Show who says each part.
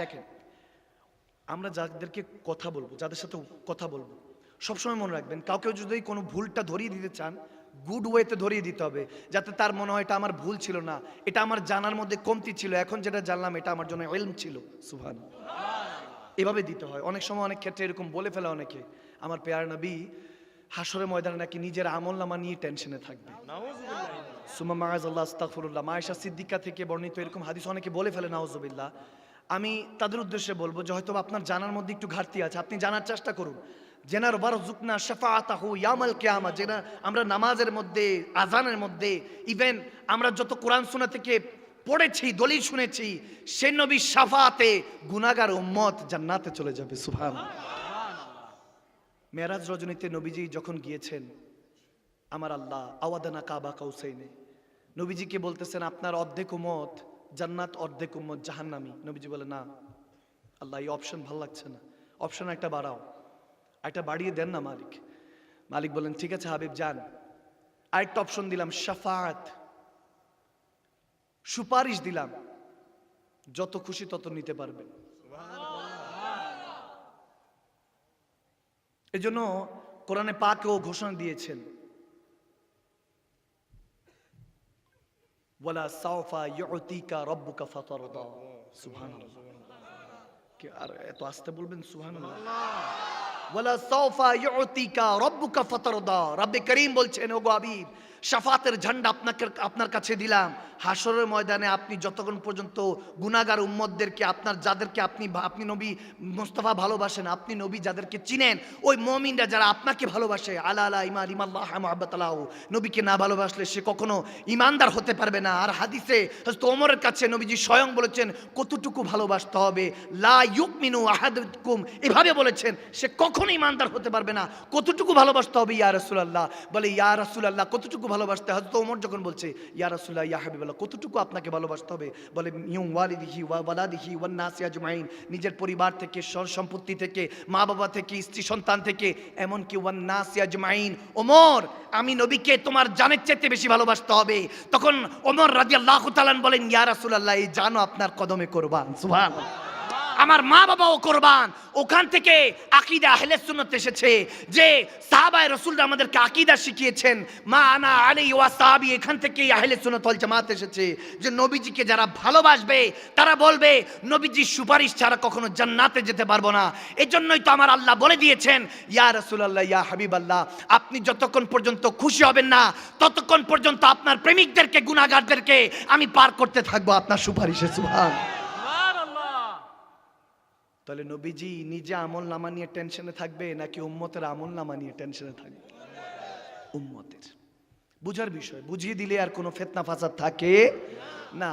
Speaker 1: দেখেন, আমরা যাদেরকে কথা বলব, যাদের সাথে কথা বলব, সবসময় মনে রাখবেন, কাউকে যদি কোনো ভুলটা ধরিয়ে দিতে চান গুড ওয়েতে ধরিয়ে দিতে হবে, যাতে তার মনে হয় এটা আমার ভুল ছিল না, এটা আমার জানার মধ্যে কমতি ছিল, এখন যেটা জানলাম, এটা আমার জন্য এলম ছিল সুভান এভাবে দিতে হয়। অনেক সময় অনেক ক্ষেত্রে এরকম বলে ফেলে অনেকে, আমার পেয়ার নবী হাসরে ময়দানে নাকি নিজের আমল নামা নিয়ে টেনশনে থাকবে। সুমা মায়াজ আল্লাহ, আস্তাগফিরুল্লাহ। মায়েশা সিদ্দিকা থেকে বর্ণিত এরকম হাদিস অনেকে বলে ফেলে নাউজুবিল্লাহ আমি তাদের উদ্দেশ্যে বলব যে হয়তো আপনার জানার মধ্যে একটু ঘাটতি আছে। আপনি জানার চেষ্টা করুন। জেনার বার জুকনা শাফাআতাহু ইয়ামাল কেয়ামা যেটা আমরা নামাজের মধ্যে আজানের মধ্যে ইভেন আমরা যত কোরআন শোনা থেকে পড়েছি, দলিল শুনেছি, সে নবী শাফাতে গুনাগার উম্মত জান্নাতে চলে যাবে। সুবহান মেরাজ রজনীতে নবীজি যখন গিয়েছেন, আমার আল্লাহ, আওয়াদানা কাবা কাউসাইনে, নবীজিকে বলতেছেন, আপনার অর্ধেক উমত জান্নাত অর্ধেক উম্মত জাহান্নামি। নবীজি বলে, না, আল্লাহ, এই অপশন ভালো লাগছে না। অপশন একটা বাড়াও। একটা বাড়িয়ে দেন না মালিক। মালিক বলেন, ঠিক আছে হাবিব, যান। আরেকটা অপশন দিলাম শাফাত সুপারিশ দিলাম, যত খুশি তত নিতে পারবেন। এজন্য কোরআনে পাকেও ঘোষণা দিয়েছেন ওয়ালা সাওফা ইউতিকা রব্বুকা ফাতারদা সুবহানাল্লাহ কি আর এত আস্তে বলবেন সুবহানাল্লাহ ওয়ালা সাওফা ইউতিকা রব্বুকা ফাতারদা রব্বে করিম বলছেন ওগো হাবিব শাফাতের ঝান্ডা আপনাকে আপনার কাছে দিলাম। হাসরের ময়দানে আপনি যতক্ষণ পর্যন্ত গুনাগার উম্মতদেরকে আপনার যাদেরকে আপনি আপনি নবী মোস্তফা ভালোবাসেন, আপনি নবী যাদেরকে চিনেন, ওই মমিনরা যারা আপনাকে ভালোবাসে, আলা আলা ইমান ইমাল্লাহ মহাব্বতালাহ। নবীকে না ভালোবাসলে সে কখনো ইমানদার হতে পারবে না। আর হাদিসে হযরত ওমরের কাছে নবীজি স্বয়ং বলেছেন, কতটুকু ভালোবাসতে হবে? লা ইউকমিনু আহাদুকুম। এভাবে বলেছেন, সে কখনো ইমানদার হতে পারবে না। কতটুকু ভালোবাসতে হবে ইয়া রাসূলুল্লাহ? বলে, ইয়া রাসূলুল্লাহ, কতটুকু ভালোবাসতে হযরত ওমর যখন বলছে, ইয়া রাসূলুল্লাহ, ইয়া হাবিবাল্লাহ, কতটুকু আপনাকে ভালোবাসতে হবে? বলে ইউম ওয়ালিদিহি ওয়া ওয়ালাদিহি ওয়ান নাসি আজমাইন, নিজের পরিবার থেকে সম্পত্তি থেকে মা বাবা থেকে, স্ত্রী সন্তান থেকে, এমনকি ওয়ান নাসি আজমাইন, ওমর, আমি নবীকে তোমার জানের চাইতে বেশি ভালোবাসতে হবে। তখন ওমর রাদিয়াল্লাহু তাআলা বলেন, ইয়া রাসূলুল্লাহ, এই জানো আপনার কদমে কোরবান। সুবহানাল্লাহ। আমার মা বাবাও কোরবান। ওখান থেকে আকিদা আহলে সুন্নত এসেছে যে সাহাবায়ে রাসূল আমাদেরকে আকিদা শিখিয়েছেন। মা আনা আলী ওয়া সাহাবী, এখান থেকেই আহলে সুন্নত ওয়াল জামাত এসেছে যে নবীজিকে যারা ভালোবাসবে, তারা বলবে, নবীজির সুপারিশ ছাড়া কখনো জান্নাতে যেতে পারব না। এজন্যই তো আমার আল্লাহ বলে দিয়েছেন, ইয়া রাসূলুল্লাহ, ইয়া হাবিব আল্লাহ আপনি যতক্ষণ পর্যন্ত খুশি হবেন না, ততক্ষণ পর্যন্ত আপনার প্রেমিকদেরকে, গুনাহগারদেরকে আমি পার করতে থাকব আপনার সুপারিশে, সুবহান তাহলে নবীজি নিজে আমল নামা নিয়ে টেনশনে থাকবে নাকি উম্মতের আমল নামা নিয়ে টেনশনে থাকবে? উম্মতের। বুঝার বিষয়, বুঝিয়ে দিলে আর কোনো ফেতনা ফাসাদ থাকে না।